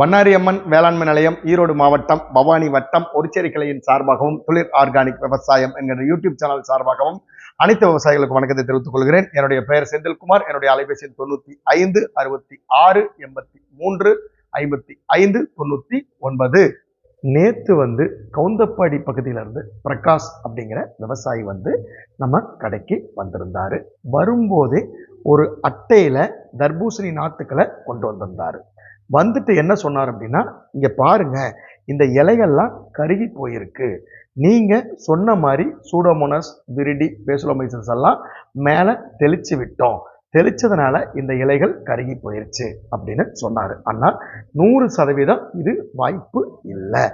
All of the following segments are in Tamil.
பன்னாரியம்மன் வேளாண்மை நிலையம் ஈரோடு மாவட்டம் பவானி வட்டம் ஒருச்சேரி கிளையின் சார்பாகவும் தொழில் ஆர்கானிக் விவசாயம் என்கிற யூடியூப் சேனல் சார்பாகவும் அனைத்து விவசாயிகளுக்கு வணக்கத்தை தெரிவித்துக் கொள்கிறேன். என்னுடைய பெயர் செந்தில்குமார். என்னுடைய அலைபேசி தொண்ணூத்தி ஐந்து அறுபத்தி ஆறு எண்பத்தி மூன்று ஐம்பத்தி ஐந்து தொண்ணூத்தி ஒன்பது. நேத்து வந்து கவுந்தப்பாடி பகுதியில இருந்து பிரகாஷ் அப்படிங்கிற விவசாயி வந்து நம்ம கடைக்கு வந்திருந்தாரு. வரும்போதே ஒரு அட்டையில தர்பூசணி நாற்றுக்களை கொண்டு வந்திருந்தாரு. வந்துட்டு என்ன சொன்னார் அப்படின்னா இங்கே பாருங்க இந்த இலைகள்லாம் கருகி போயிருக்கு. நீங்கள் சொன்ன மாதிரி சூடோமோனஸ் விரிடி பேசுலோமைசஸ் எல்லாம் மேலே தெளிச்சு விட்டோம். தெளிச்சதுனால இந்த இலைகள் கருகி போயிருச்சு அப்படின்னு சொன்னார். ஆனால் நூறு சதவீதம் இது வாய்ப்பு இல்லை.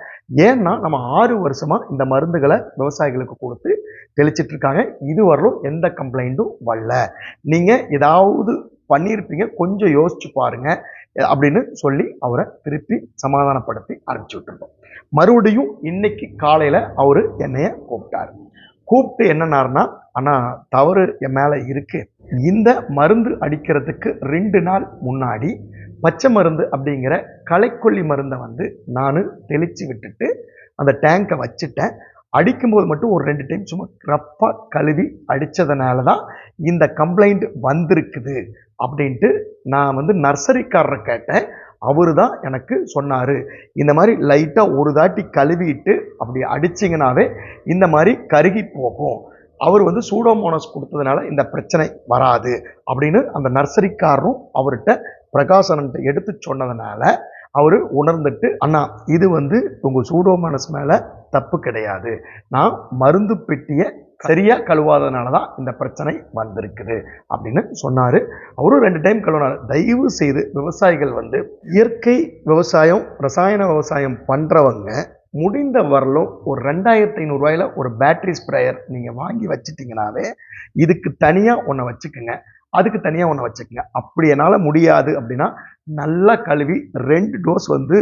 ஏன்னா நம்ம ஆறு வருஷமாக இந்த மருந்துகளை விவசாயிகளுக்கு கொடுத்து தெளிச்சிட்டு இருக்காங்க. இதுவரையிலும் எந்த கம்ப்ளைண்ட்டும் வரல. நீங்கள் ஏதாவது பண்ணியிருப்பீங்க. கொஞ்சம் யோசிச்சு பாருங்க அப்படின்னு சொல்லி அவரை திருப்பி சமாதானப்படுத்தி அனுப்பிச்சு விட்டுருந்தோம். மறுபடியும் இன்னைக்கு காலையில அவரு என்னைய கூப்பிட்டாரு. கூப்பிட்டு என்னன்னாருன்னா ஆனா தவறு என் மேல இருக்கு. இந்த மருந்து அடிக்கிறதுக்கு ரெண்டு நாள் முன்னாடி பச்சை மருந்து அப்படிங்கிற களைக்கொல்லி மருந்தை வந்து நான் தெளிச்சு விட்டுட்டு அந்த டேங்கை வச்சுட்டேன். அடிக்கும்போது மட்டும் ஒரு ரெண்டு டைம் சும்மா ரப்பாக கழுவி அடித்ததுனால தான் இந்த கம்ப்ளைண்ட் வந்திருக்குது. அப்படின்ட்டு நான் வந்து நர்சரிக்காரரை கேட்டேன். அவரு தான் எனக்கு சொன்னார். இந்த மாதிரி லைட்டாக ஒரு தாட்டி கழுவிட்டு அப்படி அடிச்சிங்கனாவே இந்த மாதிரி கருகி போகும். அவர் வந்து சூடோமோனஸ் கொடுத்ததுனால இந்த பிரச்சனை வராது அப்படின்னு அந்த நர்சரிக்காரரும் அவர்கிட்ட பிரகாசனன்ட்டு எடுத்து சொன்னதுனால அவர் உணர்ந்துட்டு அண்ணா இது வந்து உங்கள் சூடோமனஸ் மேலே தப்பு கிடையாது. நான் மருந்து பெட்டியை சரியாக கழுவாதனால தான் இந்த பிரச்சனை வந்திருக்குது. அப்படின்னு சொன்னார். அவரும் ரெண்டு டைம் கழுவினார். தயவு செய்து விவசாயிகள் வந்து இயற்கை விவசாயம் ரசாயன விவசாயம் பண்ணுறவங்க முடிந்த வரலும் ஒரு ரெண்டாயிரத்தி ஐநூறுரூவாயில் ஒரு பேட்டரி ஸ்ப்ரேயர் நீங்கள் வாங்கி வச்சிட்டிங்கனாவே இதுக்கு தனியாக ஒன்றை வச்சுக்கோங்க. அதுக்கு தனியாக ஒன்று வச்சுக்கோங்க. அப்படி என்னால் முடியாது அப்படின்னா நல்லா கழுவி ரெண்டு டோஸ் வந்து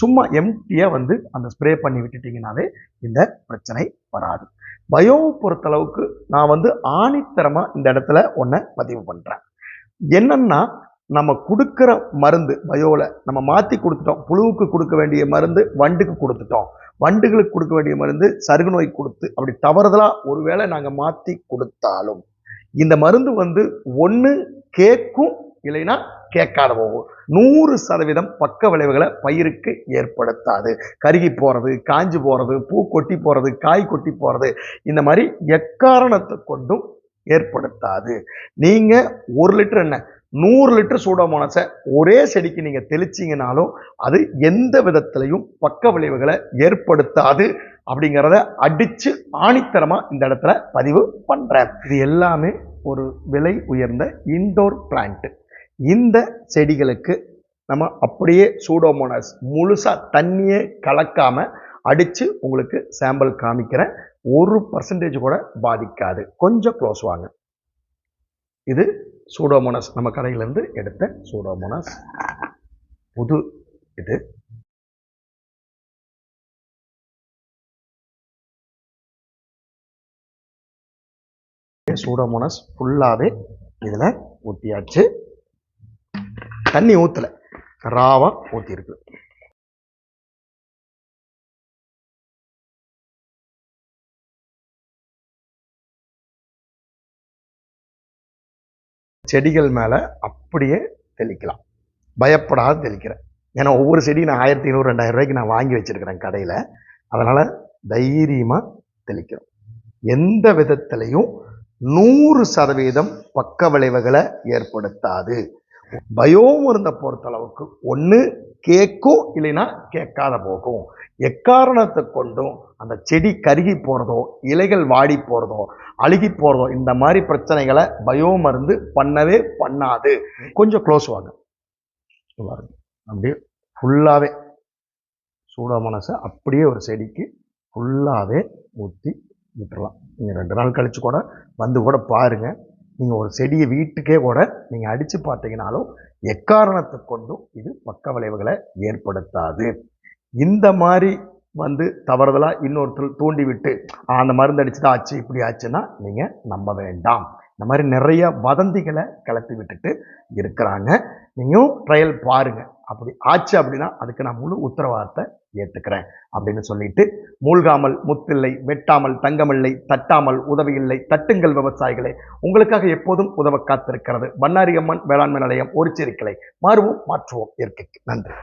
சும்மா எம்டியாக வந்து அந்த ஸ்ப்ரே பண்ணி விட்டுட்டிங்கனாவே இந்த பிரச்சனை வராது. பயோ பொறுத்தளவுக்கு நான் வந்து ஆணித்தரமாக இந்த இடத்துல ஒன்றை பதிவு பண்ணுறேன் என்னென்னா நம்ம கொடுக்குற மருந்து பயோவில் நம்ம மாற்றி கொடுத்துட்டோம். புழுவுக்கு கொடுக்க வேண்டிய மருந்து வண்டுக்கு கொடுத்துட்டோம். வண்டுகளுக்கு கொடுக்க வேண்டிய மருந்து சருகு நோய் கொடுத்து அப்படி தவறுதலாக ஒருவேளை நாங்கள் மாற்றி கொடுத்தாலும் இந்த மருந்து வந்து ஒன்று கேட்கும் இல்லைன்னா கேட்காத போகும். நூறு சதவீதம் பக்க விளைவுகளை பயிருக்கு ஏற்படுத்தாது. கருகி போகிறது காஞ்சு போகிறது பூ கொட்டி போகிறது காய் கொட்டி போகிறது இந்த மாதிரி எக்காரணத்தை கொண்டும் ஏற்படுத்தாது. நீங்கள் ஒரு லிட்டர் என்ன நூறு லிட்டர் சூடோமோனஸை ஒரே செடிக்கு நீங்கள் தெளிச்சிங்கனாலும் அது எந்த விதத்துலையும் பக்க விளைவுகளை ஏற்படுத்தாது. அப்படிங்கிறத அடித்து ஆணித்தரமாக இந்த இடத்துல பதிவு பண்ணுறேன் இது எல்லாமே ஒரு விலை உயர்ந்த இன்டோர் பிளான்ட்டு இந்த செடிகளுக்கு நம்ம அப்படியே சூடோமோனஸ் முழுசாக தண்ணியே கலக்காமல் அடித்து உங்களுக்கு சாம்பிள் காமிக்கிறேன். ஒரு பர்சன்டேஜ் கூட பாதிக்காது. கொஞ்சம் க்ளோஸ் வாங்க. இது சூடோமோனஸ் நம்ம கடையிலேருந்து எடுத்த சூடோமோனஸ் புது இது. சூடோமோனஸ் ஃபுல்லாகவே இதில் ஊற்றியாச்சு தண்ணி ஊற்றலை ராவாக ஊற்றிருக்கு செடிகள் மேலே அப்படியே தெளிக்கலாம். பயப்படாத தெளிக்கிறேன் ஏன்னா ஒவ்வொரு செடியும் நான் ஆயிரத்தி ஐநூறு ரெண்டாயிரம் ரூபாய்க்கு நான் வாங்கி வச்சிருக்கிறேன் கடையில். அதனால் தைரியமாக தெளிக்கிறோம் எந்த விதத்திலையும் நூறு சதவீதம் பக்க விளைவுகளை ஏற்படுத்தாது. பயோ மருந்தை பொறுத்தளவுக்கு ஒன்று கேட்கும் இல்லைன்னா கேட்காத போகும். எக்காரணத்தை கொண்டும் அந்த செடி கருகி போகிறதோ இலைகள் வாடி போகிறதோ அழுகி போகிறதோ இந்த மாதிரி பிரச்சனைகளை பயோ மருந்து பண்ணவே பண்ணாது. கொஞ்சம் க்ளோஸ் வாங்க. அப்படியே ஃபுல்லாகவே சூடாமனசை அப்படியே ஒரு செடிக்கு ஃபுல்லாகவே ஊற்றி ரெண்டு நாள் கழித்து கூட வந்து கூட பாருங்கள் நீங்கள் ஒரு செடியை வீட்டுக்கே கூட நீங்கள் அடித்து பார்த்தீங்கனாலும் எக்காரணத்தை கொண்டும் இது பக்க விளைவுகளை ஏற்படுத்தாது. இந்த மாதிரி வந்து தவறுதலாக இன்னொருத்தர் தூண்டிவிட்டு அந்த மருந்து அடிச்சு தான் ஆச்சு இப்படி ஆச்சுன்னா நீங்கள் நம்ப வேண்டாம். இந்த மாதிரி நிறைய வதந்திகளை கிளப்பி விட்டுட்டு இருக்கிறாங்க. நீங்களும் ட்ரையல் பாருங்கள் அப்படி ஆச்சு அப்படின்னா அதுக்கு நான் முழு உத்தரவாதத்தை ஏற்றுக்கிறேன் அப்படின்னு சொல்லிட்டு மூழ்காமல் முத்தில்லை வெட்டாமல் தங்கமில்லை தட்டாமல் உதவியில்லை தட்டுங்கள் விவசாயிகளே. உங்களுக்காக எப்போதும் உதவ காத்திருக்கிறது. பண்ணாரி அம்மன் வேளாண்மை நிலையம் ஒரு கிளை மாறுவோம் மாற்றுவோம் இயற்கைக்கு. நன்றி.